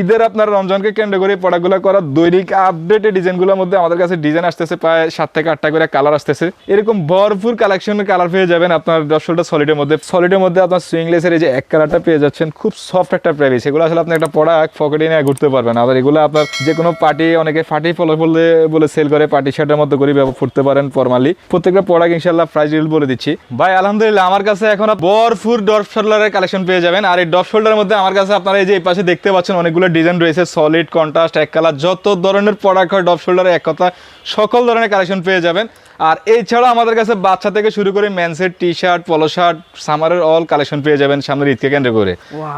ঈদের আপনার রমজানকে কেন্দ্র করে প্রোডাক্টগুলো করা দৈনিক আপডেটেড ডিজাইনগুলোর মধ্যে আমাদের কাছে ডিজাইন আসতেছে প্রায় সাত থেকে আটটা করে কালার আসতেছে। এরকম ভরপুর কালেকশনের কালার পেয়ে যাবেন আপনার দশটা সলিডের মধ্যে। সলিডের মধ্যে আপনার সুইংলেসের এই যে এক কালারটা পেয়ে যাচ্ছেন, খুব সফট একটা প্রাইস এগুলো আসলে আপনি একটা প্রোডাক্ট পকেটে নিয়ে ঘুরতে পারবেন। আবার এগুলো আপনার যে কোনো পার্টি অনেকে পার্টি ফলো বলে বলে সেল করে পার্টি শার্টের মধ্যে করে ব্যবহার করতে পারেন ফরমালি প্রত্যেকটা প্রোডাক্ট ইনশাল্লাহ প্রাইস রিল বলে দিচ্ছি। ভাই, আলহামদুলিল্লাহ, আমার কাছে এখন ভরপুর ডপ শোল্ডারের কালেকশন পেয়ে যাবেন। আর এই ডপ শোল্ডারের মধ্যে আমার কাছে আপনারা এই যে এই পাশে দেখতে পাচ্ছেন অনেকগুলো ডিজাইন রয়েছে সলিড কন্ট্রাস্ট এক কালার যত ধরনের প্রোডাক্ট হয় ডপ শোল্ডারে এক কথা, সকল ধরনের কালেকশন পেয়ে যাবেন। আর এছাড়া আমাদের কাছে বাচ্চা থেকে শুরু করে ম্যানসের টি শার্ট পলো শার্ট সামারের অল কালেকশন পেয়ে যাবেন সামনের ঈদকে কেন্দ্র করে।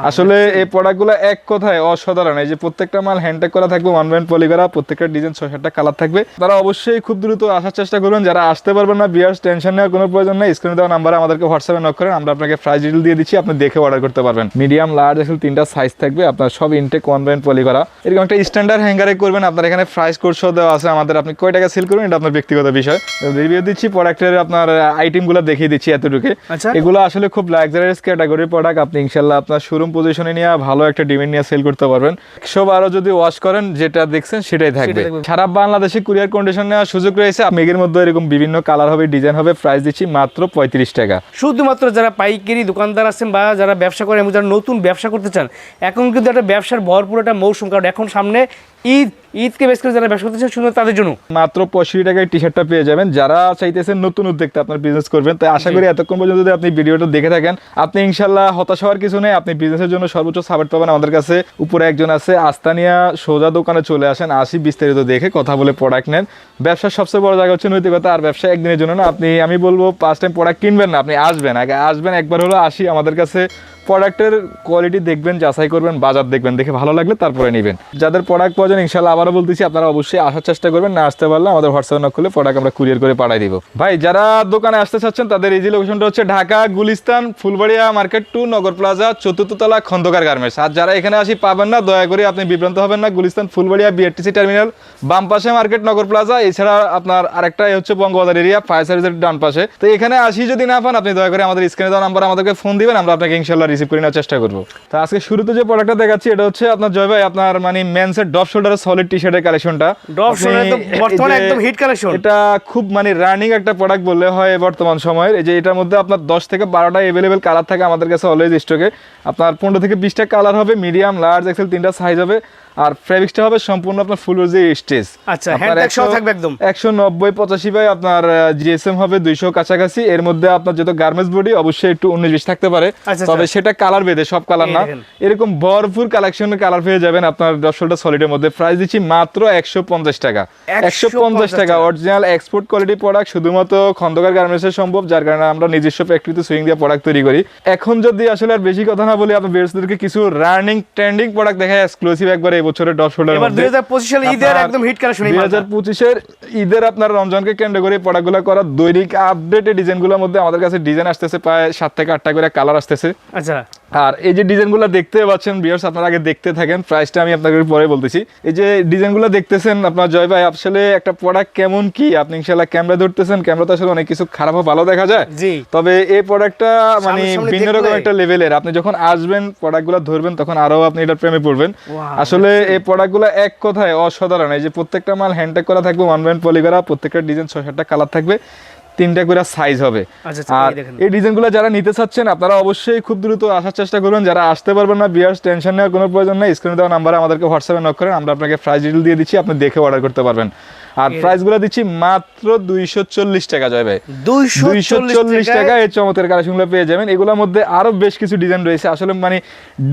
আসলে এই প্রোডাক্টগুলো এক কথায় অসাধারণ। এই যে প্রত্যেকটা মাল হ্যান্ডটেক করা থাকবে ওয়ান ব্যান্ড পলি করা প্রত্যেকটা ডিজাইন ছয় সাতটা কালার থাকবে। তারা অবশ্যই খুব দ্রুত আসার চেষ্টা করবেন। যারা আসতে পারবেন না বিয়ার্স টেনশন নেওয়ার কোনো প্রয়োজন নেই। স্ক্রিনে দেওয়া নাম্বারে আমাদেরকে হোয়াটসঅ্যাপে নক করেন। আমরা আপনাকে প্রাইস ডিটেল দিয়ে দিচ্ছি। আপনি দেখে অর্ডার করতে পারবেন। মিডিয়াম লার্জ আসলে তিনটা সাইজ থাকবে। আপনার সব ইনটেক ওয়ান ব্যান্ড পলি করা এরকম একটা স্ট্যান্ডার্ড হ্যাঙ্গারে করবেন। আপনার এখানে প্রাইস কোড সহ দেওয়া আছে। আমাদের আপনি কয় টাকা সেল করবেন এটা আপনার ব্যক্তিগত বিষয়। রিভিউ দিচ্ছি প্রোডাক্টের আপনার আইটেমগুলো দেখিয়ে দিচ্ছি এতটুকু। আচ্ছা। এগুলো আসলে খুব লাক্সারিয়াস ক্যাটাগরির প্রোডাক্ট আপনি ইনশাল্লাহ আপনার শোরুম পজিশনে নিয়ে ভালো একটা ডিমান্ড নিয়ে সেল করতে পারবেন। একশো বারো যদি ওয়াশ করেন যেটা দেখছেন সেটাই থাকবে। সারা বাংলাদেশে কুরিয়ার কন্ডিশন নেওয়ার সুযোগ রয়েছে। মেঘের মধ্যে এরকম বিভিন্ন কালার হবে ডিজাইন হবে প্রাইস দিচ্ছি মাত্র পঁয়ত্রিশ টাকা। শুধুমাত্র যারা পাইকারি দোকানদার আছেন বা যারা ব্যবসা করেন এবং যারা নতুন ব্যবসা করতে চান এখন কিন্তু একটা ব্যবসার ভরপুর একটা মৌসুম। কারণ এখন সামনে ঈদ ঈদকে বেশ করে যারা ব্যবসা করতে চান শুধু তাদের জন্য। মাত্র পঁয়ষট্টি টাকায় টি শার্টটা পেয়ে যাবেন। যারা চাইতেছেন নতুন উদ্যোক্তা আপনার বিজনেস করবেন তাই আশা করি এতক্ষণ পর্যন্ত যদি আপনি ভিডিওটা দেখে থাকেন আপনি ইনশাল্লাহ হতাশ হওয়ার কিছু নেই। আপনি বিজনেসের জন্য সর্বোচ্চ সাপোর্ট পাবেন আমাদের কাছে। উপরে একজন আছে আস্তানিয়া সোজা দোকানে চলে আসেন। আসি বিস্তারিত দেখে কথা বলে প্রোডাক্ট নেন। ব্যবসার সবচেয়ে বড় জায়গা হচ্ছে নৈতিকতা আর ব্যবসা একদিনের জন্য না। আপনি আমি বলব পাঁচ টাইম প্রোডাক্ট কিনবেন না আপনি আসবেন। আগে আসবেন একবার হলো আসি আমাদের কাছে। প্রোডাক্টের কোয়ালিটি দেখবেন, যাচাই করবেন, বাজার দেখবেন, দেখে ভালো লাগলে তারপরে নেবেন। যাদের প্রোডাক্ট প্রয়োজন, ইনশাল্লাহ আবারও বলতেছি, আপনারা অবশ্যই আসার চেষ্টা করবেন, না আসতে পারলে আমাদের হোয়াটসঅ্যাপ না খুলে প্রোডাক্ট আমরা কুরিয়ার করে পাঠিয়ে দিব। ভাই, যারা দোকানে আসতে চাচ্ছেন, তাদের ইজি লোকেশনটা হচ্ছে Dhaka, Gulistan, Fulbaria, market to Nagar plaza চতুর্থ তলা খন্দকার গার্মেন্টস আর যারা এখানে আসি, পাবেন না, দয়া করে আপনি বিভ্রান্ত হবেন না, গুলিস্তান, ফুলবাড়িয়া বিআরটিসি টার্মিনাল বাম পাশে মার্কেট, নগর প্লাজা এছাড়া আপনার আরেকটা হচ্ছে বঙ্গবাজার এরিয়া ফায়ার সার্ভিসের ডান পাশে। তো এখানে আসি যদি না পান, আপনি দয়া করে আমাদের স্ক্রিনে দেওয়া নাম্বার আমাদেরকে ফোন দিবেন, আমরা আপনাকে ইনশাল্লাহ রিসিভ করে নেওয়ার চেষ্টা করব। তো আজকে শুরুতে যে প্রোডাক্টটা দেখাচ্ছি এটা হচ্ছে আপনার জয় ভাই আপনার মানে মেন্সের ডপ শোল্ডারের সলিড টি শার্টের কালেকশনটা ডপ শোল্ডার বর্তমানে একদম হিট কালেকশন এটা খুব মানে রানিং একটা প্রোডাক্ট বললে হয় বর্তমান সময়ের। এই যে এটার মধ্যে আপনার দশ থেকে বারোটা এভেলেবেল কালার থাকে আমাদের কাছে অলওয়েজ স্টকে আপনার পনেরো থেকে বিশটা কালার হবে মিডিয়াম লার্জ এক্সেল তিনটা সাইজ হবে। আর ফেব্রিক্সটা হবে সম্পূর্ণ আপনার ফুল যে স্টেজ আচ্ছা, hand tag সহ থাকবে একদম। একশো নব্বই পঁচাশি বাই আপনার জিএসএম হবে দুইশো কাছাকাছি। এর মধ্যে আপনার যত গার্মেন্টস বডি অবশ্যই একটু উনিশ বিশ থাকতে পারে। আচ্ছা, তবে সেটা কালার বেঁধে সব কালার না। এরকম ভরপুর কালেকশনের কালার পেয়ে যাবেন আপনার দশটা সলিডের মধ্যে। প্রাইস দিচ্ছি মাত্র একশো পঞ্চাশ টাকা। একশো পঞ্চাশ টাকা। অরিজিনাল এক্সপোর্ট কোয়ালিটি প্রোডাক্ট শুধুমাত্র খন্দকার গার্মেন্টসে সম্ভব যার কারণে আমরা নিজস্ব ফ্যাক্টরিতে সুইং দিয়ে প্রোডাক্ট তৈরি করি। এখন যদি আসলে আর বেশি কথা না বলি আপনার বেরোসদেরকে কিছু রানিং ট্রেন্ডিং প্রোডাক্ট দেখা এক্সক্লুসিভ একবার এই বছরের দশ শোল্ডার এবার দুই হাজার পঁচিশ সালে ঈদের একদম হিট কালেকশন দুই হাজার পঁচিশের ঈদের আপনার রমজানকে কেন্দ্র করে প্রোডাক্টগুলো করা দৈনিক আপডেটেড ডিজাইনগুলোর মধ্যে আমাদের কাছে ডিজাইন আসতেছে প্রায় সাত থেকে আটটা করে কালার আসতেছে। আচ্ছা। আর এই যে ডিজাইনগুলো দেখতে পাচ্ছেন বিয়ার্স আপনারা আগে দেখতে থাকেন প্রাইসটা আমি আপনাদের পরে বলতেছি। এই যে ডিজাইনগুলো দেখতেছেন আপনার জয় ভাই আসলে একটা প্রোডাক্ট কেমন কি? আপনি ইনশাল্লাহ ক্যামেরা ধরতেছেন ক্যামেরাতে আসলে অনেক কিছু খারাপ ও ভালো দেখা যায়। জি। তবে এই প্রোডাক্টটা মানে ভিন্ন রকম একটা লেভেলের আপনি যখন আসবেন প্রোডাক্টগুলো ধরবেন তখন আরও আপনি এটার প্রেমে পড়বেন। আসলে এই প্রোডাক্টগুলো এক কথায় অসাধারণ। এই যে প্রত্যেকটা মাল হ্যান্ডটেক করা থাকবে ওয়ান ব্যান্ড পলি করা প্রত্যেকটা ডিজাইন ছয় সাতটা কালার থাকবে তিনটা করে সাইজ হবে। আচ্ছা, আচ্ছা, আর। এই ডিজাইনগুলো যারা নিতে চাচ্ছেন আপনারা অবশ্যই খুব দ্রুত আসার চেষ্টা করবেন। যারা আসতে পারবেন না বিয়ার টেনশন নেওয়ার কোনো প্রয়োজন নেই। স্ক্রিনে দেওয়া নাম্বারে আমাদেরকে হোয়াটসঅ্যাপে নক করেন আমরা আপনাকে প্রাইস ডিটেল দিয়ে দিচ্ছি আপনি দেখে অর্ডার করতে পারবেন। আর প্রাইসগুলো দিচ্ছি মাত্র দুইশো চল্লিশ টাকা জয় ভাই। দুইশো চল্লিশ টাকা এই চমৎকার কালেকশনগুলো পেয়ে যাবেন। এগুলোর মধ্যে আরও বেশ কিছু ডিজাইন রয়েছে। আসলে মানে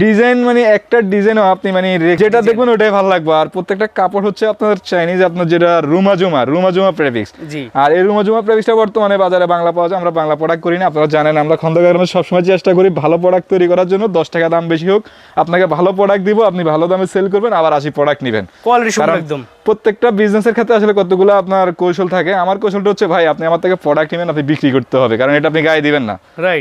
ডিজাইন মানে একটা ডিজাইনও আপনি মানে যেটা দেখবেন ওটাই ভালো লাগবে। আর প্রত্যেকটা কাপড় হচ্ছে আপনার চাইনিজ আপনার যেটা রুমা জুমা রুমা জুমা প্রেফিক্স আর এই রুমা জুমা প্রেফিক্সটা বর্তমানে বাজারে বাংলা পাওয়া যায়। আমরা বাংলা প্রোডাক্ট করি না। আপনারা জানেন আমরা খন্দকার সবসময় চেষ্টা করি ভালো প্রোডাক্ট তৈরি করার জন্য। দশ টাকা দাম বেশি হোক। আপনাকে ভালো প্রোডাক্ট দিব আপনি ভালো দামে সেল করবেন আবার আসি প্রোডাক্ট নেবেন। কোয়ালিটি একদম। প্রত্যেকটা বিজনেসের ক্ষেত্রে আসলে কতগুলো আপনার কৌশল থাকে। আমার কৌশলটা হচ্ছে ভাই আপনি আমার থেকে প্রোডাক্ট নেবেন আপনি বিক্রি করতে হবে। কারণ এটা আপনি গায়ে দিবেন না।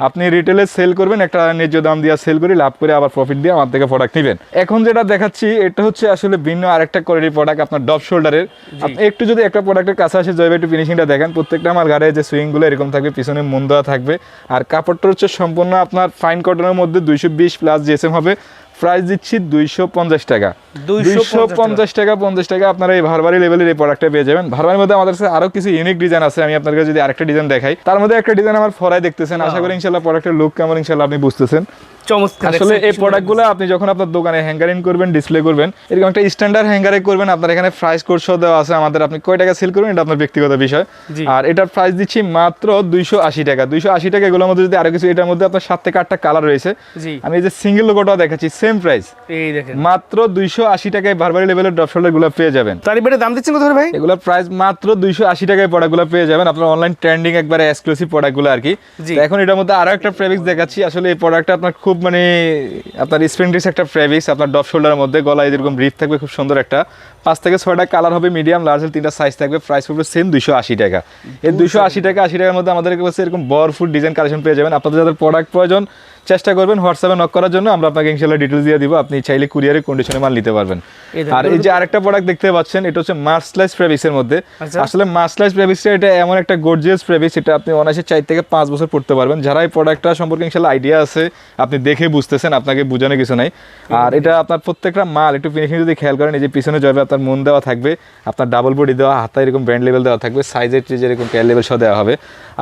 আপনি রিটেলে সেল করবেন একটা ন্যায্য দাম দিয়ে সেল করে লাভ করে আবার প্রফিট দিয়ে আমার থেকে প্রোডাক্ট নেবেন। এখন যেটা দেখাচ্ছি এটা হচ্ছে আসলে ভিন্ন আরেকটা কোয়ালিটির প্রোডাক্ট আপনার ডপ শোল্ডারের আপনি একটু যদি একটা প্রোডাক্টের কাছে আসে জয়বে একটু ফিনিশিংটা দেখেন প্রত্যেকটা আমার গাড়ি যে সুইংগুলো এরকম থাকবে পিছনে মন দেওয়া থাকবে। আর কাপড়টা হচ্ছে সম্পূর্ণ আপনার ফাইন কটনের মধ্যে দুইশো বিশ প্লাস জিএসএম হবে। প্রাইস দিচ্ছি দুইশো পঞ্চাশ টাকা। 250 দুইশো পঞ্চাশ টাকা পঞ্চাশ টাকা আপনারা এই ভারবারি লেভেলের এই প্রোডাক্টটা পেয়ে যাবেন। ভারবারির মধ্যে আমাদের কাছে আরও কিছু ইউনিক ডিজাইন আছে আমি আপনাদের যদি আরেকটা ডিজাইন দেখাই। তার মধ্যে একটা ডিজাইন আমার ফরাই দেখতেছেন। আশা করি ইনশাল্লাহ প্রোডাক্টের লুক কেমন ইনশাল্লাহ আপনি বুঝতেছেন। চমৎকার আসলে এই প্রোডাক্টগুলো আপনি যখন আপনার দোকানে হ্যাঙ্গারিং করবেন ডিসপ্লে করবেন এরকম একটা স্ট্যান্ডার্ড হ্যাঙ্গারে করবেন আপনার এখানে প্রাইস কোড সহ দেওয়া আছে আমাদের আপনি কয় টাকা সেল করবেন এটা আপনার ব্যক্তিগত বিষয়। আর এটার প্রাইস দিচ্ছি মাত্র দুইশো আশি টাকা। দুইশো আশি টাকা এগুলোর মধ্যে যদি আরও কিছু এটার মধ্যে আপনার সাত থেকে আটটা কালার রয়েছে। আমি এই যে সিঙ্গেল লোগোটা দেখাচ্ছি সেম প্রাইস এই দেখেন। মাত্র দুইশো আশি টাকায় বারবারি লেভেলের ড্রপ শোল্ডারগুলো পেয়ে যাবেন। তার বেটে দাম দিচ্ছেন কত ভাই? এগুলোর প্রাইস মাত্র দুইশো আশি টাকায় প্রোডাক্টগুলো পেয়ে যাবেন। আপনার অনলাইন ট্রেন্ডিং একবারে এক্সক্লুসিভ প্রোডাক্টগুলো আর কি। এখন এটার মধ্যে আরও একটা ফেব্রিক্স দেখাচ্ছি। আসলে এই প্রোডাক্টটা আপনার খুব মানে আপনার স্প্রিংডিস একটা ফেব্রিক্স আপনার ডপ শোল্ডারের মধ্যে গলায় যেরকম রিফ থাকবে, খুব সুন্দর একটা পাঁচ থেকে ছয়টা কালার হবে মিডিয়াম লার্জ তিনটা সাইজ থাকবে প্রাইস পড়বে সেম দুইশো আশি টাকা। এই দুইশো আশি টাকা আশি টাকার মধ্যে আমাদের কাছে এরকম বরফুল ডিজাইন কালেকশন পেয়ে যাবেন। আপনাদের যাদের প্রোডাক্ট প্রয়োজন চেষ্টা করবেন হোয়াটসঅ্যাপে নক করার জন্য আমরা আপনাকে ইনশাল্লাহ ডিটেলস দিয়ে দিব। আপনি চাইলে কুরিয়ারের কন্ডিশনে মাল নিতে পারবেন। আর এই যে আরেকটা প্রোডাক্ট দেখতে পাচ্ছেন এটা হচ্ছে মার্সলাইস ফেব্রিক্সের মধ্যে। আচ্ছা। আসলে মার্সলাইস ফেব্রিক্সটা এটা এমন একটা গর্জিয়াস ফেব্রিক্স এটা আপনি অনায়াসে চার থেকে পাঁচ বছর পড়তে পারবেন। যারা এই প্রোডাক্টটা সম্পর্কে ইনশাল্লাহ আইডিয়া আছে আপনি দেখে বুঝতেছেন আপনাকে বোঝানো কিছু নাই। আর এটা আপনার প্রত্যেকটা মাল একটু ফিনিশিং যদি খেয়াল করেন এই যে পিছনে যাবে আপনার মন দেওয়া থাকবে, আপনার ডাবল বডি দেওয়া হাতা এরকম ব্র্যান্ড লেভেল দেওয়া থাকবে সাইজের যেরকম ক্যার লেভেল সহ দেওয়া হবে।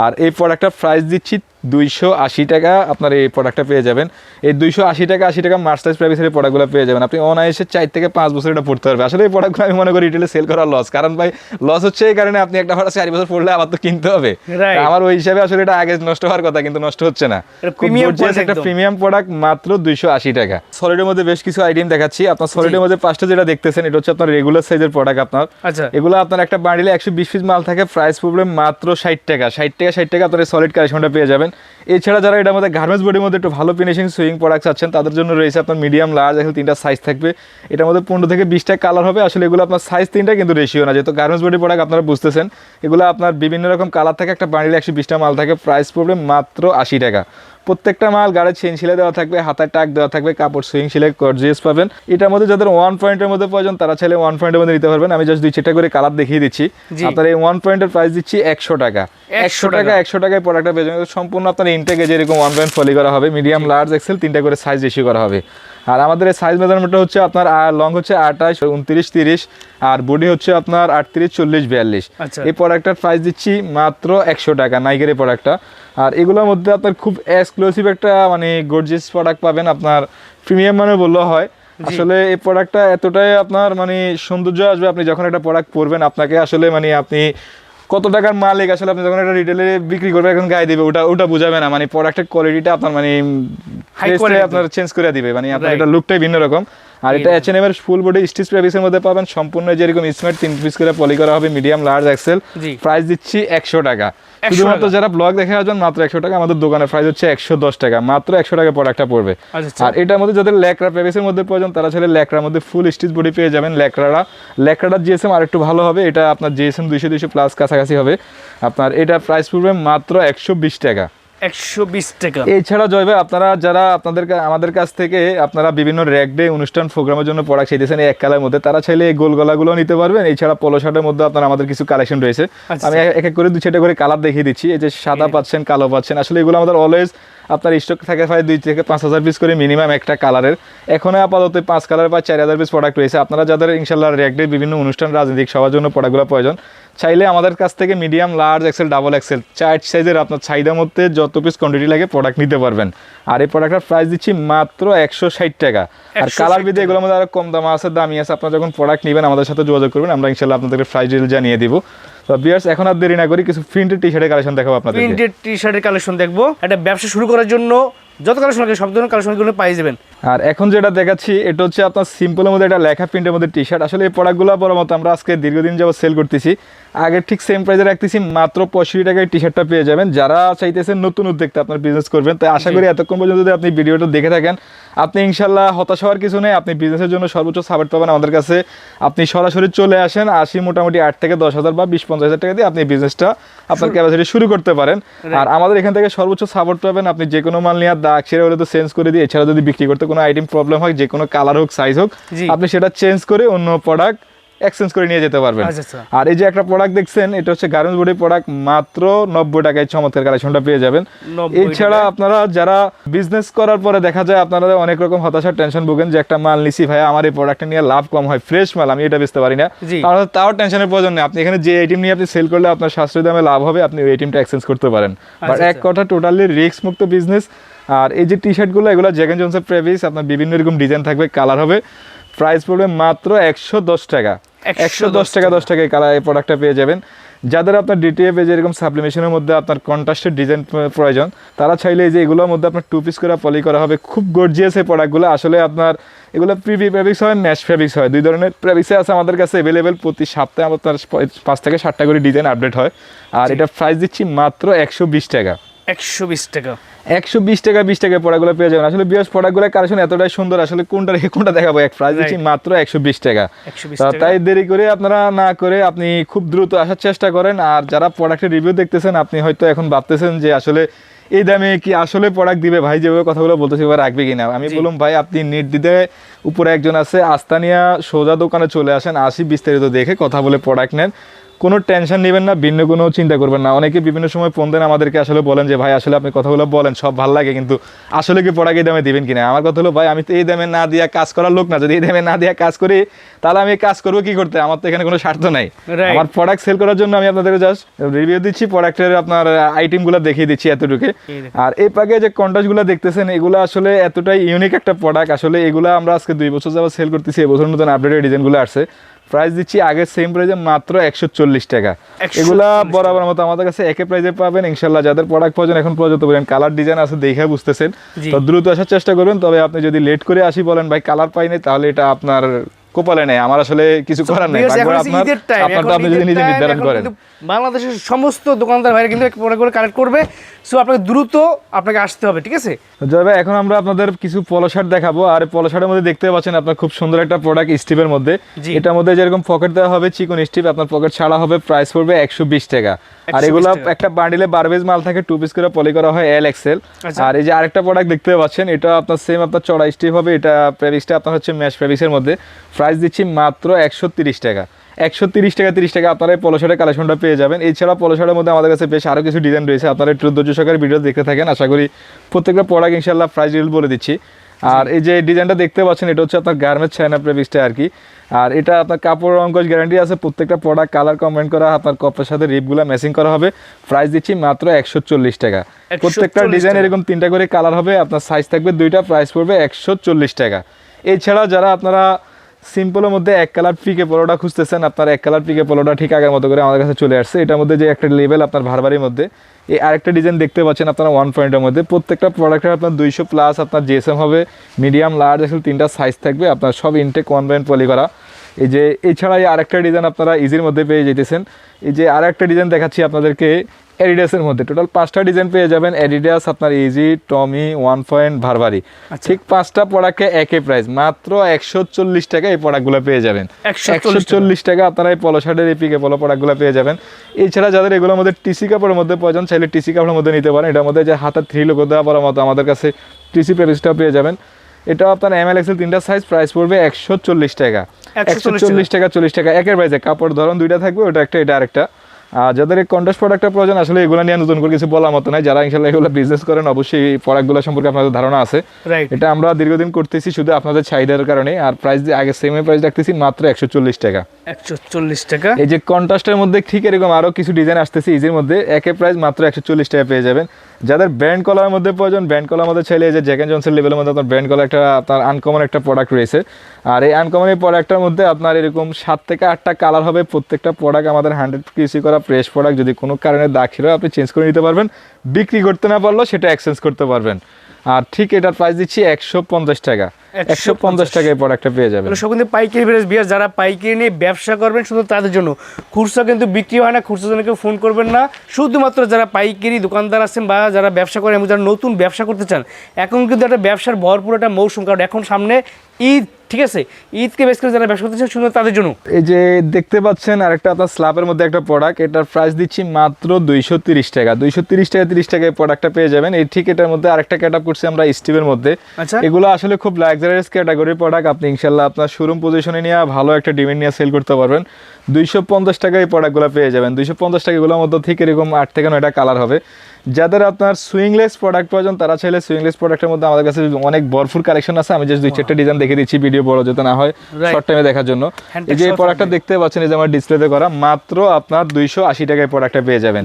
আর এই প্রোডাক্টটা প্রাইস দিচ্ছি দুইশো আশি টাকা আপনার এই প্রোডাক্টটা পেয়ে যাবেন। এই দুইশো আশি টাকা আশি টাকা মার্সলাইজ প্রাইসের এই প্রোডাক্টগুলো পেয়ে যাবেন। আপনি অনায়াসে চার থেকে পাঁচ বছর এটা পড়তে পারবে আসলে এই প্রোডাক্টগুলো আমি মনে করি রিটেলে সেল করা লস কারণ ভাই লস হচ্ছে এই কারণে আপনি একটা ভাড়া চারি বছর পড়লে আবার তো কিনতে হবে। আমার ওই হিসাবে আসলে এটা আগে নষ্ট হওয়ার কথা কিন্তু নষ্ট হচ্ছে না। একটা প্রিমিয়াম প্রোডাক্ট মাত্র দুইশো আশি টাকা। সলিডের মধ্যে বেশ কিছু আইটেম দেখাচ্ছি। আপনার সলিডের মধ্যে পাঁচটা যেটা দেখতেছেন এটা হচ্ছে আপনার রেগুলার সাইজের প্রোডাক্ট আপনার। আচ্ছা। এগুলো আপনার একটা বান্ডিলে একশো বিশ পিস মাল থাকে প্রাইস প্রবলেম মাত্র ষাট টাকা। ষাট টাকা ষাট টাকা আপনার সলিড কালেকশনটা পেয়ে যাবেন। এছাড়া যারা এটার মধ্যে গার্মেন্টস বডির মধ্যে একটু ভালো ফিনিশিং সুইং প্রোডাক্ট আছেন তাদের জন্য রয়েছে আপনার মিডিয়াম লার্জ এখন তিনটা সাইজ থাকবে। এটার মধ্যে পনেরো থেকে বিশটা কালার হবে। আসলে এগুলো আপনার সাইজ তিনটা কিন্তু রেশিও না। যেহেতু গার্মেন্টস বডি প্রোডাক্ট আপনারা বুঝতেছেন, এগুলো আপনার বিভিন্ন রকম কালার থাকে, একটা বান্ডিলে একশো বিশটা মাল থাকে প্রাইস পড়বে মাত্র আশি টাকা। প্রত্যেকটা মাল গাড়ির চেন সিলে দেওয়া থাকবে হাতায় টাক দেওয়া থাকবে কাপড় সুইং সিলে গর্জিয়াস পাবেন। এটার মধ্যে যাদের ওয়ান পয়েন্টের মধ্যে প্রয়োজন তারা চাইলে ওয়ান পয়েন্টের মধ্যে নিতে পারবেন। আমি জাস্ট দুই চারটা করে কালার দেখিয়ে দিচ্ছি। আপনার এই ওয়ান পয়েন্টের প্রাইস দিচ্ছি একশো টাকা। একশো টাকা। একশো টাকায় প্রোডাক্টটা পেয়ে যাবেন। সম্পূর্ণ আপনার ইনটেকে যেরকম ওয়ান পয়েন্ট ফলি করা হবে মিডিয়াম লার্জ এক্সেল তিনটা করে সাইজ রেশিও করা হবে। আর আমাদের এই সাইজ মেজারমেন্টটা হচ্ছে আপনার লং হচ্ছে আঠাশ উনত্রিশ তিরিশ আর বডি হচ্ছে আপনার আটত্রিশ চল্লিশ বিয়াল্লিশ। আচ্ছা। এই প্রোডাক্টটার প্রাইস দিচ্ছি মাত্র একশো টাকা নাইকের এই প্রোডাক্টটা আর এগুলোর মধ্যে আপনার খুব এক্সক্লুসিভ একটা মানে গর্জিয়াস প্রোডাক্ট পাবেন আপনার প্রিমিয়াম মানে বললেও হয়। আসলে এই প্রোডাক্টটা এতটাই আপনার মানে সৌন্দর্য আসবে আপনি যখন একটা প্রোডাক্ট পরবেন আপনাকে আসলে মানে আপনি কত টাকার মালিক আসলে আপনি যখন একটা রিটেলে বিক্রি করবেন এখন গায়ে দিবে ওটা ওটা বুঝাবে না। মানে প্রোডাক্টের কোয়ালিটিটা আপনার মানে। আপনার চেঞ্জ করে দিবে। মানে আপনার এটা লুকটাই ভিন্ন রকম। আর এটা এইচ এম এর ফুল বডি স্টিচ প্রেভিসের মধ্যে পাবেন। সম্পূর্ণ যেরকম স্মার্ট তিন পিস করে পলি করা হবে মিডিয়াম লার্জ এক্সেল। প্রাইস দিচ্ছি একশো টাকা। 100 শুধুমাত্র যারা ব্লগ দেখে আসবেন মাত্র একশো টাকা। আমাদের দোকানের প্রাইস হচ্ছে একশো দশ টাকা। মাত্র একশো টাকা প্রোডাক্টটা পড়বে। আচ্ছা, আচ্ছা। আর এটার মধ্যে যাদের ল্যাকড়া প্যাকেজের মধ্যে প্রয়োজন তারা ছেলে ল্যাকড়ার মধ্যে ফুল স্টিচ বডি পেয়ে যাবেন। ল্যাকড়াটা ল্যাকড়াটা জিএসএম আর একটু ভালো হবে। এটা আপনার জিএসএম দুইশো দুইশো প্লাস কাছাকাছি হবে। আপনার এটা প্রাইস পড়বে মাত্র একশো বিশ টাকা। টাকা। এছাড়া জয় ভাই আপনারা যারা আপনাদের আমাদের কাছ থেকে আপনারা বিভিন্ন র্যাক ডে অনুষ্ঠান প্রোগ্রামের জন্য প্রোডাক্ট চাইতেছেন এক কালার মধ্যে তারা চাইলে এই গোলগলাগুলো নিতে পারবেন। এছাড়া পলো শার্টের মধ্যে আপনার আমাদের কিছু কালেকশন রয়েছে। আচ্ছা। আমি এক এক করে দু চারটা করে কালার দেখিয়ে দিচ্ছি। এই যে সাদা পাচ্ছেন কালো পাচ্ছেন আসলে এগুলো আমাদের অলওয়েজ আপনার স্টক থাকে প্রায় দুই থেকে পাঁচ হাজার পিস করে মিনিমাম একটা কালারের এখন আপাতত পাঁচ কালার বা চার হাজার পিস প্রোডাক্ট রয়েছে। আপনারা যাদের ইনশাল্লাহ র্যাক বিভিন্ন অনুষ্ঠান রাজনৈতিক সবার জন্য প্রোডাক্টগুলো প্রয়োজন চাইলে আমাদের কাছ থেকে medium large XL double XL চার সাইজের আপনার চাহিদা মধ্যে যত পিস কোয়ান্টিটি লাগে প্রোডাক্ট নিতে পারবেন। আর এই প্রোডাক্টের প্রাইস দিচ্ছি মাত্র একশো ষাট টাকা। আর কালার বিধি এগুলোর মধ্যে আরও কম দাম আছে দামি আছে আপনারা যখন প্রোডাক্ট নেবেন আমাদের সাথে যোগাযোগ করবেন আমরা ইনশাল্লাহ আপনাদেরকে প্রাইস ডিটেল জানিয়ে দিব। তো বিয়ার্স এখন আর দেরি না করি কিছু প্রিন্টেড টি শার্টের কালেকশন দেখাবো আপনাদেরকে। প্রিন্টেড টি শার্টের কালেকশন দেখব। একটা ব্যবসা শুরু করার জন্য যত কালেকশন লাগে সব ধরনের কালেকশনগুলো পাই যাবেন। আর এখন যেটা দেখাচ্ছি এটা হচ্ছে আপনার সিম্পলের মধ্যে একটা লেখা প্রিন্টের মধ্যে টি শার্ট আসলে এই প্রোডাক্টগুলো বড় মতো আমরা আজকে দীর্ঘদিন যাবত সেল করতেছি। আগে ঠিক সেম প্রাইসে রাখতেছি মাত্র পঁয়ষট্টি টাকায় টি শার্টটা পেয়ে যাবেন। যারা চাইতেছেন নতুন উদ্যোক্তা আপনার বিজনেস করবেন তাই আশা করি এতক্ষণ পর্যন্ত যদি আপনি ভিডিওটা দেখে থাকেন আপনি ইনশাল্লাহ হতাশ হওয়ার কিছু নেই আপনি বিজনেসের জন্য সর্বোচ্চ সাপোর্ট পাবেন আমাদের কাছে। আপনি সরাসরি চলে আসেন আসি মোটামুটি আট থেকে দশ হাজার বা বিশ পঞ্চাশ হাজার টাকা দিয়ে আপনি বিজনেসটা আপনার ক্যাপাসিটি শুরু করতে পারেন। আর আমাদের এখান থেকে সর্বোচ্চ সাপোর্ট পাবেন আপনি যে কোনো মাল নিয়ে দাগ ছেড়ে হলে তো চেঞ্জ করে দিয়ে এছাড়া যদি বিক্রি করতে কোনো আইটেম প্রবলেম হয় যে কোনো কালার হোক সাইজ হোক আপনি সেটা চেঞ্জ করে অন্য প্রোডাক্ট এক্সচেঞ্জ করে নিয়ে যেতে পারবেন। আচ্ছা, আচ্ছা। আর এই যে একটা প্রোডাক্ট দেখছেন এটা হচ্ছে গার্মেন্টস বডি প্রোডাক্ট মাত্র নব্বই টাকায় চমৎকার কালেকশনটা পেয়ে যাবেন। এছাড়া আপনারা যারা বিজনেস করার পরে দেখা যায় আপনারা অনেক রকম হতাশার টেনশন ভোগেন যে একটা মাল নিছি ভাই আমার এই প্রোডাক্টটা নিয়ে লাভ কম হয় ফ্রেশ মাল আমি এটা বেচতে পারি না। তাও টেনশনের প্রয়োজন নেই। আপনি এখানে যে আইটেম নিয়ে আপনি সেল করলে আপনার সাশ্রয় দামে লাভ হবে আপনি ওই আইটেমটা এক্সচেঞ্জ করতে পারেন। বাট আচ্ছা, এক কথা টোটালি রিস্ক মুক্ত বিজনেস আর এই যে টি শার্টগুলো এগুলো জ্যাকেন জনসের প্রেভিস আপনার বিভিন্ন রকম ডিজাইন থাকবে কালার হবে। প্রাইস পড়বে মাত্র একশো দশ টাকা। একশো দশ টাকা দশ টাকায় কালার এই প্রোডাক্টটা পেয়ে যাবেন। যাদের আপনার ডিটিএফ যে এরকম সাবলিমেশনের মধ্যে আপনার কন্ট্রাস্টের ডিজাইন প্রয়োজন তারা চাইলে যে এগুলোর মধ্যে আপনার টু পিস করে পলি করা হবে। খুব গর্জিয়াস এই প্রোডাক্টগুলো আসলে আপনার এগুলো প্রিভি ফেব্রিক্স হয় ম্যাশ ফেব্রিক্স হয়। দুই ধরনের ফেব্রিক্সে আছে আমাদের কাছে অ্যাভেলেবেল প্রতি সপ্তাহে আপনার পাঁচ থেকে ষাটটা করে ডিজাইন আপডেট হয়। আর এটা প্রাইস দিচ্ছি মাত্র একশো বিশ টাকা। একশো বিশ টাকা। একশো বিশ টাকা বিশ টাকা প্রোডাক্টগুলো পেয়ে যাবেন। আসলে বিয়াস প্রোডাক্টগুলো কালেকশন এতটাই সুন্দর? আসলে কোনটা রেখে কোনটা দেখাবো? এক প্রাইস দিচ্ছি মাত্র একশো বিশ টাকা। তাই দেরি করে আপনারা না করে আপনি খুব দ্রুত আসার চেষ্টা করেন। আর যারা প্রোডাক্টের রিভিউ দেখতেছেন আপনি হয়তো এখন ভাবতেছেন যে আসলে এই দামে কি আসলে প্রোডাক্ট দিবে? ভাই যেভাবে কথাগুলো বলতেছে এবার রাখবে কিনা? আমি বললাম ভাই আপনি নেট দিতে উপরে একজন আছে আস্তানিয়া সোজা দোকানে চলে আসেন। আসি বিস্তারিত দেখে কথা বলে প্রোডাক্ট নেন। কোনো টেনশন নেবেন না ভিন্ন কোনো চিন্তা করবেন না। অনেকে বিভিন্ন সময় ফোন দেন আমাদেরকে আসলে বলেন যে ভাই আসলে আপনি কথাগুলো বলেন সব ভালো লাগে কিন্তু আসলে কি এই দামে দিবেন কিনা? আমার কথা হলো ভাই আমি তো এই দামে না দিয়া কাজ করার লোক না। যদি এই দামে না দিয়া কাজ করি তাহলে আমি কাজ করব কি করতে? আমার তো এখানে কোনো স্বার্থ নাই। আমার প্রোডাক্ট সেল করার জন্য আমি আপনাদের জাস্ট রিভিউ দিচ্ছি প্রোডাক্টের আপনার আইটেমগুলো দেখিয়ে দিচ্ছি এতটুকু। আর এই পাকে যে কন্টাসগুলো দেখতেছেন এগুলো আসলে এতটাই ইউনিক একটা প্রোডাক্ট আসলে এগুলো আমরা আজকে দুই বছর যাবত সেল করতেছি এবছর নতুন আপডেটেড ডিজাইনগুলো আসছে। প্রাইস দিচ্ছি আগের সেম প্রাইসে মাত্র একশো চল্লিশ টাকা। এগুলা বরাবর মতো আমাদের কাছে একে প্রাইজে পাবেন। ইনশাল্লাহ যাদের প্রোডাক্ট প্রয়োজন এখন পর্যন্ত বলেন কালার ডিজাইন আছে দেখে বুঝতেছেন। তো দ্রুত আসার চেষ্টা করবেন তবে আপনি যদি লেট করে আসি বলেন ভাই কালার পাইনি তাহলে এটা আপনার কোপালে নেই আমার আসলে কিছু করার নেই। আপনারটা আপনি যদি নিজে নির্ধারণ করেন। বাংলাদেশের সমস্ত দোকানদার ভাইরা কিন্তু পরে করে কালেক্ট করবে। সো আপনাকে দ্রুত আপনাকে আসতে হবে ঠিক আছে? জয় ভাই এখন আমরা আপনাদের কিছু পলো শার্ট দেখাবো। আর পলো শার্টের মধ্যে দেখতে পাচ্ছেন আপনার খুব সুন্দর একটা প্রোডাক্ট স্টিপের মধ্যে। এটার মধ্যে যেরকম পকেট দেওয়া হবে চিকন স্টিপ আপনার পকেট ছাড়া হবে প্রাইস পড়বে একশো বিশ টাকা। আর 120 এগুলো একটা বান্ডিলে বারবেজ মাল থাকে টু পিস করে পলি করা হয় এল এক্সেল আচ্ছা। আর এই যে আরেকটা প্রোডাক্ট দেখতে পাচ্ছেন এটা আপনার সেম আপনার চড়া স্টিপ হবে এটা প্রেভিক্সটা আপনার হচ্ছে ম্যাশ প্রেভিক্সের মধ্যে। প্রাইস দিচ্ছি মাত্র একশো তিরিশ টাকা। একশো তিরিশ টাকা তিরিশ টাকা আপনারা এই পলো কালেকশনটা পেয়ে যাবেন। এছাড়া পলো মধ্যে আমাদের কাছে বেশ আরও কিছু ডিজাইন রয়েছে। আপনারা একটু ধৈর্য সহকারে ভিডিও দেখতে থাকেন। আশা করি প্রত্যেকটা প্রোডাক্ট ইনশাল্লাহ প্রাইস ডিটেল বলে দিচ্ছি। আর এই যে ডিজাইনটা দেখতে পাচ্ছেন এটা হচ্ছে আপনার গার্মেন্টস চায়না প্রেভিক্সটা আর কি। আর এটা আপনার কাপড় অঙ্কজ গ্যারান্টি আছে। প্রত্যেকটা প্রোডাক্ট কালার কমেন্ট করা আপনার কপের সাথে রিপগুলো ম্যাচিং করা হবে। প্রাইস দিচ্ছি মাত্র একশো চল্লিশ টাকা। প্রত্যেকটা ডিজাইন এরকম তিনটা করে কালার হবে। আপনার সাইজ থাকবে দুইটা প্রাইস পড়বে একশো চল্লিশ টাকা। এছাড়া যারা আপনারা সিম্পলের মধ্যে এক কালার পিকে পোলোটা খুঁজতেছেন, আপনার এক কালার পিকে পোলোটা ঠিক আগের মতো করে আমাদের কাছে চলে আসছে। এটার মধ্যে যে একটা লেভেল আপনার ভারবারির মধ্যে, এই আরেকটা ডিজাইন দেখতে পাচ্ছেন আপনারা ওয়ান পয়েন্টের মধ্যে। প্রত্যেকটা প্রোডাক্টের আপনার দুইশো প্লাস আপনার জিএসএম হবে মিডিয়াম লার্জ আসলে তিনটা সাইজ থাকবে। আপনার সব ইনটেক ওয়ান পয়েন্ট পলি করা। এই যে, এছাড়া এই আরেকটা ডিজাইন আপনারা ইজির মধ্যে পেয়ে যেতেছেন। এই যে আরেকটা ডিজাইন দেখাচ্ছি আপনাদেরকে। অ্যাডিডাসের মধ্যে। টোটাল পাঁচটা ডিজাইন পেয়ে যাবেন। অ্যাডিডাস আপনার easy Tommy one point Burberry. ঠিক পাঁচটা প্রোডাক্টে একই প্রাইস মাত্র একশো চল্লিশ টাকা এই প্রোডাক্টগুলো পেয়ে যাবেন। একশো চল্লিশ টাকা। আপনারা এই পলো শার্টের এই পিকে পলো প্রোডাক্টগুলো পেয়ে যাবেন। এছাড়া যাদের এগুলোর মধ্যে টিসি কাপড়ের মধ্যে প্রয়োজন চাইলে টিসি কাপড়ের মধ্যে নিতে পারেন। এটার মধ্যে যে হাতের থ্রি লোক দেওয়া পড়ার মতো আমাদের কাছে টিসি প্যাকেজটাও পেয়ে যাবেন। এটা আপনার এম এল এক্সেল তিনটা সাইজ প্রাইস পড়বে একশো চল্লিশ টাকা। একশো চল্লিশ টাকা। চল্লিশ টাকা। একের প্রাইসে কাপড় ধরন দুইটা থাকবে ওটা একটা এটা আরেকটা। আর যাদের এই কন্টাস্ট প্রোডাক্টের প্রয়োজন আসলে এগুলো নিয়ে নতুন করে কিছু বলার মতো নাই। যারা ইনশাল্লাহ এগুলো বিজনেস করেন অবশ্যই এই প্রোডাক্টগুলো সম্পর্কে আপনাদের ধারণা আছে। এটা আমরা দীর্ঘদিন করতেছি শুধু আপনাদের চাহিদার কারণে। আর প্রাইস আগে সেম প্রাইস রাখতেছি মাত্র একশো চল্লিশ টাকা। একশো চল্লিশ টাকা। এই যে কন্ট্রাস্টের মধ্যে ঠিক এরকম আরও কিছু ডিজাইন আসতেছে ইজির মধ্যে। একে প্রাইস মাত্র একশো চল্লিশ টাকা পেয়ে যাবেন। যাদের ব্র্যান্ড কলার মধ্যে প্রয়োজন ব্র্যান্ড কলার মধ্যে ছেলে যে জ্যাকেন জনসের লেভেলের মধ্যে আপনার ব্র্যান্ড কলার একটা আপনার আনকমন একটা প্রোডাক্ট রয়েছে। আর এই আনকমন এই প্রোডাক্টটার মধ্যে আপনার এরকম সাত থেকে আটটা কালার হবে। প্রত্যেকটা প্রোডাক্ট আমাদের হান্ড্রেড কিউসি করা ফ্রেশ প্রোডাক্ট যদি কোনো কারণে দাখিল হয়, আপনি চেঞ্জ করে নিতে পারবেন। বিক্রি করতে না পারলেও সেটা এক্সচেঞ্জ করতে পারবেন। আর ঠিক এটার প্রাইস দিচ্ছি একশো পঞ্চাশ টাকা। একশো পঞ্চাশ টাকা এই প্রোডাক্টটা পেয়ে যাবেন। সব কিন্তু পাইকারি বেড়ে বিয়ার যারা পাইকারি নিয়ে ব্যবসা করবেন শুধু তাদের জন্য। খুচরা কিন্তু বিক্রি হয় না খুচরা জন্য কেউ ফোন করবেন না। শুধুমাত্র যারা পাইকারি দোকানদার আছেন বা যারা ব্যবসা করেন এবং যারা নতুন ব্যবসা করতে চান এখন কিন্তু একটা ব্যবসার ভরপুর একটা মৌসুম। কারণ এখন সামনে ঈদ ঠিক আছে? ঈদকে বেশ করে যারা ব্যবসা করতে চান শুধু তাদের জন্য। এই যে দেখতে পাচ্ছেন আরেকটা আপনার স্ল্যাবের মধ্যে একটা প্রোডাক্ট এটার প্রাইস দিচ্ছি মাত্র দুইশো তিরিশ টাকা। দুইশো তিরিশ টাকা তিরিশ টাকা এই প্রোডাক্টটা পেয়ে যাবেন। এই ঠিক এটার মধ্যে আরেকটা ক্যাট আপ করছি আমরা স্টিভের মধ্যে। আচ্ছা। এগুলো আসলে খুব লাইক লাক্সারিয়াস ক্যাটাগরির প্রোডাক্ট আপনি ইনশাল্লাহ আপনার শোরুম পজিশনে নিয়ে ভালো একটা ডিমান্ড নিয়ে সেল করতে পারবেন। দুইশো পঞ্চাশ টাকায় এই প্রোডাক্টগুলো পেয়ে যাবেন। দুইশো পঞ্চাশ টাকাগুলোর মধ্যে ঠিক এরকম আট থেকে নয়টা কালার হবে। যাদের আপনার সুইংলেস প্রোডাক্ট প্রয়োজন তারা চাইলে সুইংলেস প্রোডাক্টের মধ্যে আমাদের কাছে অনেক ভরপুর কালেকশন আছে। আমি জাস্ট দুই চারটা ডিজাইন দেখে দিচ্ছি ভিডিও বড় যাতে না হয় শর্ট টাইমে দেখার জন্য। এই যে প্রোডাক্টটা দেখতে পাচ্ছেন এই যে আমার ডিসপ্লেতে করা মাত্র আপনার দুইশো আশি টাকায় প্রোডাক্টটা পেয়ে যাবেন।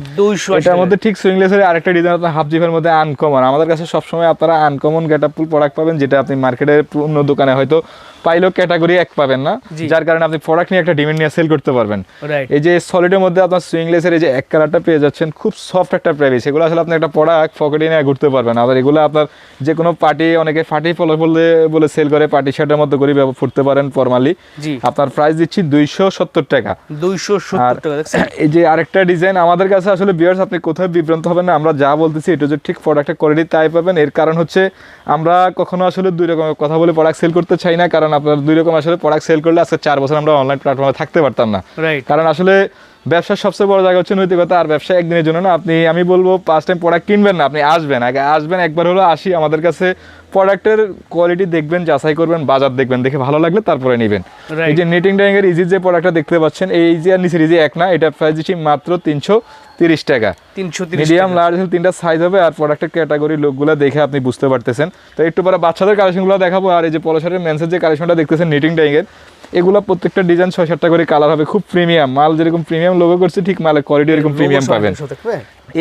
এটার মধ্যে ঠিক সুইংলেসের আরেকটা ডিজাইন আপনার হাফ জিপের মধ্যে আনকমন আমাদের কাছে সবসময় আপনারা আনকমন গেটআপফুল প্রোডাক্ট পাবেন যেটা আপনি মার্কেটের অন্য দোকানে হয়তো পাইলো ক্যাটাগরি এক পাবেন না যার কারণে আপনি প্রোডাক্ট নিয়ে একটা ডিমান্ড নিয়ে সেল করতে পারবেন। এই যে সলিডের মধ্যে আপনার সুইংলেসের এই যে এক কালারটা পেয়ে যাচ্ছেন খুব সফট একটা প্রাইস এগুলো আসলে আপনি একটা প্রোডাক্ট পকেটে নিয়ে ঘুরতে পারবেন। আবার এগুলো আপনার যে কোনো পার্টি অনেকে পার্টি ফলো বলে বলে সেল করে পার্টি শার্টের মধ্যে করে করতে পারেন ফরমালি আপনার প্রাইস দিচ্ছি দুইশো সত্তর টাকা। দুইশো সত্তর টাকা এই যে আরেকটা ডিজাইন আমাদের কাছে আসলে বিয়ার্স আপনি কোথাও বিভ্রান্ত হবেন না আমরা যা বলতেছি এটা যে ঠিক প্রোডাক্টের কোয়ালিটি তাই পাবেন। এর কারণ হচ্ছে আমরা কখনো আসলে দুই রকম কথা বলে প্রোডাক্ট সেল করতে চাই না কারণ আপনার দুই রকম আসলে প্রোডাক্ট সেল করলে আজকে চার বছর আমরা অনলাইন প্ল্যাটফর্মে থাকতে পারতাম না। কারণ আসলে ব্যবসার সবচেয়ে বড় জায়গা হচ্ছে নৈতিকতা আর ব্যবসা একদিনের জন্য না। আপনি আমি বলব ফার্স্ট টাইম প্রোডাক্ট কিনবেন না আপনি আসবেন। আগে আসবেন একবার হলো আসি। আমাদের কাছে প্রোডাক্টের কোয়ালিটি দেখবেন যাচাই করবেন বাজার দেখবেন দেখে ভালো লাগলে তারপরে নেবেন। এই যে নেটিং ডাইং এর ইজি যে প্রোডাক্টটা দেখতে পাচ্ছেন এই ইজি আর নিচের ইজি এক না এটা প্রাইস দিচ্ছি মাত্র তিনশো তিরিশ টাকা। তিনশো মিডিয়াম লার্জ তিনটা সাইজ হবে আর প্রোডাক্টের ক্যাটাগরি লোকগুলো দেখে আপনি বুঝতে পারতেছেন। তো একটু পরে বাচ্চাদের কালেকশনগুলো দেখাবো আর এই যে পলসারের মেন্সের যে কালেকশনটা দেখতেছেন নিটিং ডাইংয়ের এগুলো প্রত্যেকটা ডিজাইন ছয় সাতটা করে কালার হবে খুব প্রিমিয়াম মাল যেরকম প্রিমিয়াম লোগো করছে ঠিক মালের কোয়ালিটি এরকম প্রিমিয়াম পাবেন।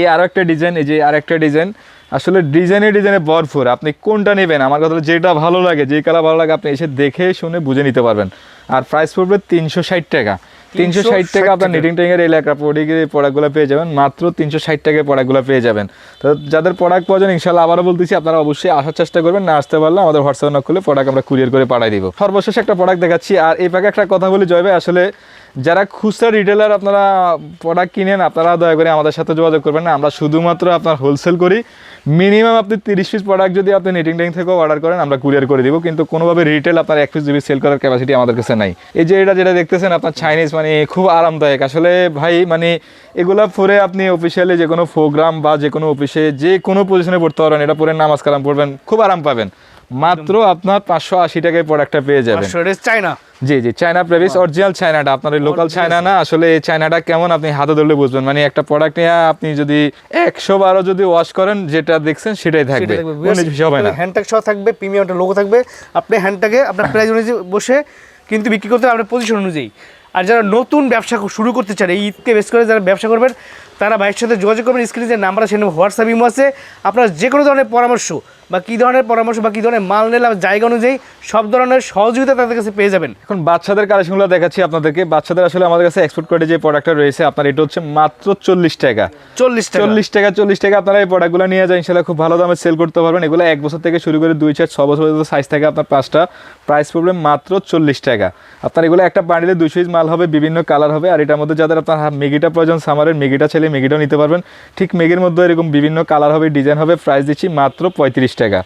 এই আরও একটা ডিজাইন এই যে আরেকটা ডিজাইন আসলে ডিজাইনে ডিজাইনে ভরপুর। আপনি কোনটা নেবেন? আমার কথা যেটা ভালো লাগে যে কালার ভালো লাগে আপনি এসে দেখে শুনে বুঝে নিতে পারবেন। আর প্রাইস পড়বে তিনশো ষাট টাকা। তিনশো ষাট টাকা আপনার নিটিং টেঙ্গের এলাকা প্রোডিকের প্রোডাক্টগুলো পেয়ে যাবেন। মাত্র তিনশো ষাট টাকায় প্রোডাক্টগুলো পেয়ে যাবেন। তো যাদের প্রোডাক্ট প্রয়োজন ইনশাল্লাহ আবারও বলতেছি আপনারা অবশ্যই আসার চেষ্টা করবেন। না আসতে পারলে আমাদের হোয়াটসঅ্যাপ না করলে প্রোডাক্ট আমরা কুরিয়ার করে পাঠিয়ে দিব। সর্বশেষ একটা প্রোডাক্ট দেখাচ্ছি। আর এই পাকে একটা কথা বলি জয় ভাই আসলে যারা খুচরা রিটেলার আপনারা প্রোডাক্ট কিনেন, আপনারা দয়া করে আমাদের সাথে যোগাযোগ করবেন না। আমরা শুধুমাত্র আপনার হোলসেল করি। মিনিমাম আপনি তিরিশ পিস প্রোডাক্ট যদি আপনি নিটিং ট্যাং থেকেও অর্ডার করেন, আমরা কুরিয়ার করে দিব। কিন্তু কোনোভাবে রিটেল আপনার এক পিস দুই সেল করার ক্যাপাসিটি আমাদের কাছে নাই। এই যে এটা যেটা দেখতেছেন, আপনার চাইনিজ মানে খুব আরামদায়ক। আসলে ভাই মানে এগুলা পরে আপনি অফিসিয়ালি যে কোনো প্রোগ্রাম বা যে কোনো অফিসে যে কোনো পজিশনে পড়তে পারবেন, এটা পরে নামাজ কালাম পড়বেন, খুব আরাম পাবেন। মাত্র আপনার পাঁচশো আশি টাকায় প্রোডাক্টটা পেয়ে যাবেন। চাইনা জি জি চায়না প্রেভিস অরিজিনাল চায়নাটা আপনার লোকাল চায়না না আসলে এই চায়নাটা কেমন আপনি হাতে ধরলে বুঝবেন। মানে একটা প্রোডাক্ট নিয়ে আপনি যদি একশো বারো যদি ওয়াশ করেন যেটা দেখছেন সেটাই থাকবে। হবে না। হ্যান্ডট্যাগ সহ থাকবে প্রিমিয়ামটা লোগো থাকবে। আপনি হ্যান্ডট্যাগে আপনার প্রাইস অনুযায়ী বসে কিন্তু বিক্রি করতে হবে আপনার পজিশন অনুযায়ী। আর যারা নতুন ব্যবসা শুরু করতে চান এই ঈদকে বেশ করে যারা ব্যবসা করবেন তারা ভাইয়ের সাথে যোগাযোগ করবেন স্ক্রিনে যে নাম্বার আছে হোয়াটসঅ্যাপ ইমো আছে। আপনার যে কোনো ধরনের পরামর্শ বা কী ধরনের পরামর্শ বা কী ধরনের মাল নিলাম জায়গা অনুযায়ী সব ধরনের সহযোগিতা তাদের কাছে পেয়ে যাবেন। এখন বাচ্চাদের কালেকশনগুলো দেখাচ্ছি আপনাদেরকে। বাচ্চাদের আসলে আমাদের কাছে এক্সপোর্ট করে যে প্রোডাক্টটা রয়েছে আপনার এটা হচ্ছে মাত্র চল্লিশ টাকা। চল্লিশ টাকা। চল্লিশ টাকা চল্লিশ টাকা আপনারা এই প্রোডাক্টগুলো নিয়ে যায় ইনশাল্লাহ খুব ভালো দামে সেল করতে পারবেন। এগুলো এক বছর থেকে শুরু করে দুই চার ছ বছর পর্যন্ত সাইজ থাকে আপনার পাঁচটা। প্রাইস পড়বে মাত্র চল্লিশ টাকা। আপনার এগুলো একটা বান্ডিলে পিস মাল হবে বিভিন্ন কালার হবে আর এটার মধ্যে যাদের আপনার মেগিটা প্রয়োজন সামারের মেগিটা ছেলে মেগিটাও নিতে পারবেন। ঠিক মেগির মধ্যে এরকম বিভিন্ন কালার হবে ডিজাইন হবে প্রাইস দিচ্ছি মাত্র পঁয়ত্রিশ টাকা।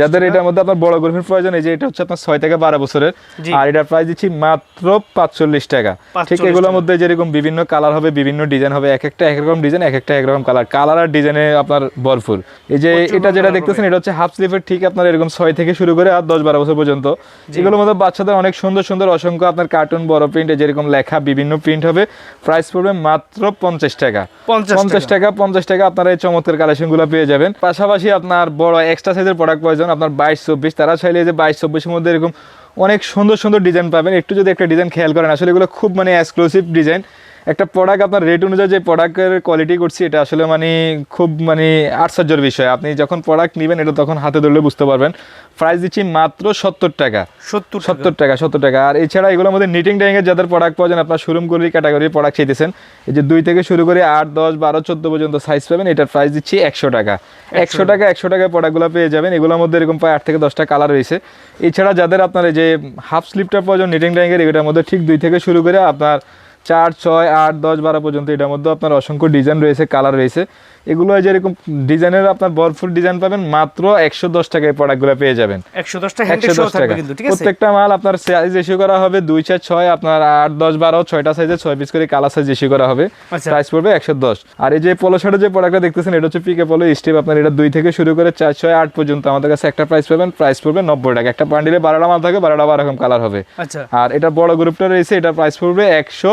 যাদের এটার মধ্যে আপনার বড় গরমের প্রয়োজন এই যে এটা হচ্ছে আপনার ছয় থেকে বারো বছরের। আর এটার প্রাইস দিচ্ছি মাত্র পাঁচচল্লিশ টাকা। ঠিক এগুলোর। মধ্যে যেরকম বিভিন্ন কালার হবে বিভিন্ন ডিজাইন হবে এক একটা একরকম ডিজাইন এক একটা এক রকম কালার। কালার আর ডিজাইনে আপনার ভরপুর। এই যে এটা যেটা দেখতেছেন এটা হচ্ছে হাফ স্লিভের ঠিক আপনার এরকম ছয় থেকে শুরু করে আর দশ বারো বছর পর্যন্ত। এগুলোর মধ্যে বাচ্চাদের অনেক সুন্দর সুন্দর অসংখ্য আপনার কার্টুন বড় প্রিন্ট যেরকম লেখা বিভিন্ন প্রিন্ট হবে। প্রাইস পড়বে মাত্র পঞ্চাশ টাকা। পঞ্চাশ টাকা। পঞ্চাশ টাকা আপনারা এই চমৎকার কালেকশনগুলো পেয়ে যাবেন। পাশাপাশি আপনার বড় এক্সট্রা সাইজের প্রোডাক্ট প্রয়োজন আপনার বাইশ চব্বিশ। তারা চাইলে যে বাইশ চব্বিশের মধ্যে এরকম অনেক সুন্দর সুন্দর ডিজাইন পাবেন। একটু যদি একটা ডিজাইন খেয়াল করেন আসলে এগুলো খুব মানে এক্সক্লুসিভ ডিজাইন একটা প্রোডাক্ট আপনার রেট অনুযায়ী যে প্রোডাক্টের কোয়ালিটি করছি এটা আসলে মানে খুব মানে আশ্চর্যের বিষয়। আপনি যখন প্রোডাক্ট নেবেন এটা তখন হাতে ধরলে বুঝতে পারবেন। প্রাইস দিচ্ছি মাত্র সত্তর টাকা। সত্তর সত্তর টাকা সত্তর টাকা। আর এছাড়া এগুলোর মধ্যে নিটিং ডাইংয়ের যাদের প্রোডাক্ট পাওয়া যান আপনার শোরুম করি ক্যাটাগরি প্রোডাক্ট চাইতেছেন। এই যে দুই থেকে শুরু করে আট দশ বারো চোদ্দ পর্যন্ত সাইজ পাবেন এটার প্রাইস দিচ্ছি একশো টাকা। একশো টাকা একশো টাকায় প্রোডাক্টগুলো পেয়ে যাবেন। এগুলোর মধ্যে এরকম প্রায় আট থেকে দশটা কালার রয়েছে। এছাড়া যাদের আপনার এই যে হাফ স্লিপটা প্রয়োজন নিটিং ডাইংয়ের এটার মধ্যে ঠিক দুই থেকে শুরু করে আপনার চার ছয় আট দশ বারো পর্যন্ত এটার মধ্যে আপনার অসংখ্য ডিজাইন রয়েছে কালার রয়েছে। এগুলো যেরকম ডিজাইনের আপনার ভরপুর ডিজাইন পাবেন মাত্র একশো দশ টাকায় প্রোডাক্টগুলো পেয়ে যাবেন। একশো দশটা হ্যান্ড একশো দশ টাকা প্রত্যেকটা মাল আপনার সাইজ ইস্যু করা হবে দুই চার ছয় আপনার আট দশ বারো ছয়টা সাইজে ছয় পিস করে কালার সাইজ ইস্যু করা হবে। আচ্ছা। প্রাইস পড়বে একশো দশ। আর এই যে পলো শার্টের যে প্রোডাক্টটা দেখতেছেন এটা হচ্ছে পিকে পলো স্টেপ আপনার এটা দুই থেকে শুরু করে চার ছয় আট পর্যন্ত আমাদের কাছে একটা প্রাইস পাবেন প্রাইস পড়বে নব্বই টাকা। একটা বান্ডিলে বারোটা মাল থাকে বারোটা বারো রকম কালার হবে। আচ্ছা। আর এটা বড় গ্রুপটা রয়েছে এটা প্রাইস পড়বে একশো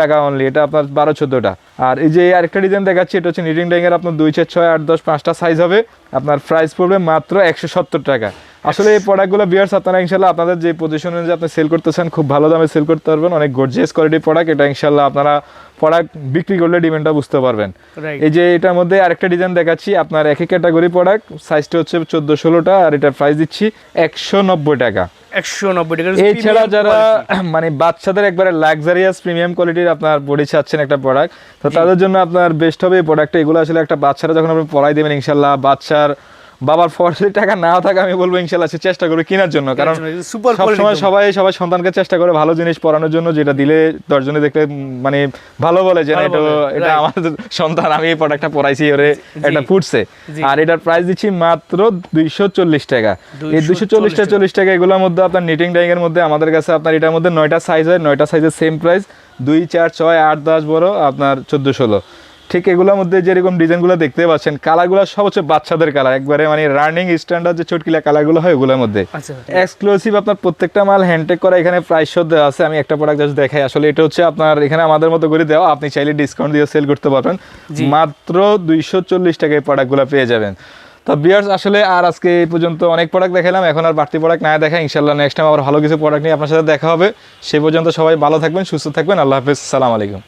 টাকা অনলি এটা আপনার বারো চোদ্দোটা। আর এই যে আরেকটা ডিজাইন দেখাচ্ছি এটা হচ্ছে নিটিং ড্যাঙ্গের আপনার দুই চার ছয় আট দশ পাঁচটা সাইজ হবে। আপনার প্রাইস পড়বে মাত্র একশো সত্তর টাকা। আসলে এই প্রোডাক্টগুলো বিয়ার্স আপনারা ইনশাল্লাহ আপনাদের যে পজিশন অনুযায়ী আপনি সেল করতেছেন খুব ভালো দামে সেল করতে পারবেন। অনেক গর্জিয়াস কোয়ালিটির প্রোডাক্ট এটা ইনশাল্লাহ আপনারা প্রোডাক্ট বিক্রি করলে ডিমান্ডটা বুঝতে পারবেন। এই যে এটার মধ্যে আরেকটা ডিজাইন দেখাচ্ছি আপনার একই ক্যাটাগরি প্রোডাক্ট সাইজটা হচ্ছে চোদ্দ ষোলোটা আর এটার প্রাইস দিচ্ছি একশো নব্বই টাকা। একশো নব্বই টাকা। এছাড়া যারা মানে বাচ্চাদের একবারে লাক্সারিয়াস প্রিমিয়াম কোয়ালিটির আপনার বডি চাচ্ছেন একটা প্রোডাক্ট তো তাদের জন্য আপনার বেস্ট হবে এই প্রোডাক্টটা এগুলো আসলে একটা বাচ্চারা যখন আপনি পড়াই দেবেন ইনশাল্লাহ বাচ্চার বাবার ফর্সি টাকা নাও থাকে আমি বলব ইনশাল্লাহ সে চেষ্টা করবে কেনার জন্য। কারণ সবসময় সবাই সবাই সন্তানকে চেষ্টা করে ভালো জিনিস পড়ানোর জন্য যেটা দিলে দশজনে দেখলে মানে ভালো বলে যে এটা এটা. আমার সন্তান আমি এই প্রোডাক্টটা পড়াইছি ওরে এটা ফুটছে। আর এটার প্রাইস দিচ্ছি মাত্র দুইশো চল্লিশ টাকা। এই দুইশো চল্লিশ টাকা চল্লিশ টাকা। এগুলোর মধ্যে আপনার নিটিং ডাইং এর মধ্যে আমাদের কাছে আপনার এটার মধ্যে নয়টা সাইজ হয় নয়টা সাইজের সেম প্রাইস দুই চার ছয় আট দশ বড় আপনার চোদ্দ ষোলো ঠিক এগুলোর মধ্যে যেরকম ডিজাইনগুলো দেখতে পাচ্ছেন কালারগুলো সব হচ্ছে বাচ্চাদের কালার। একবারে মানে রানিং স্ট্যান্ডার্ড যে চটকিলা কালারগুলো হয় ওগুলোর মধ্যে। আচ্ছা এক্সক্লুসিভ আপনার প্রত্যেকটা মাল হ্যান্ডটেক করা এখানে প্রাইস দেওয়া আছে। আমি একটা প্রোডাক্ট জাস্ট দেখাই। আসলে এটা হচ্ছে আপনার এখানে আমাদের মতো করে দেওয়া। আপনি চাইলে ডিসকাউন্ট দিয়ে সেল করতে পারবেন। মাত্র দুইশো চল্লিশ টাকায় প্রোডাক্টগুলো পেয়ে যাবেন। তো বিয়ার্স আসলে আর আজকে এই পর্যন্ত অনেক প্রোডাক্ট দেখালাম। এখন আর বাড়তি প্রোডাক্ট না দেখা ইনশাল্লাহ নেক্সট টাইম আবার ভালো কিছু প্রোডাক্ট নিয়ে আপনার সাথে দেখা হবে। সে পর্যন্ত সবাই ভালো থাকবেন সুস্থ থাকবেন। আল্লাহ হাফিজ। সালাম আলাইকুম।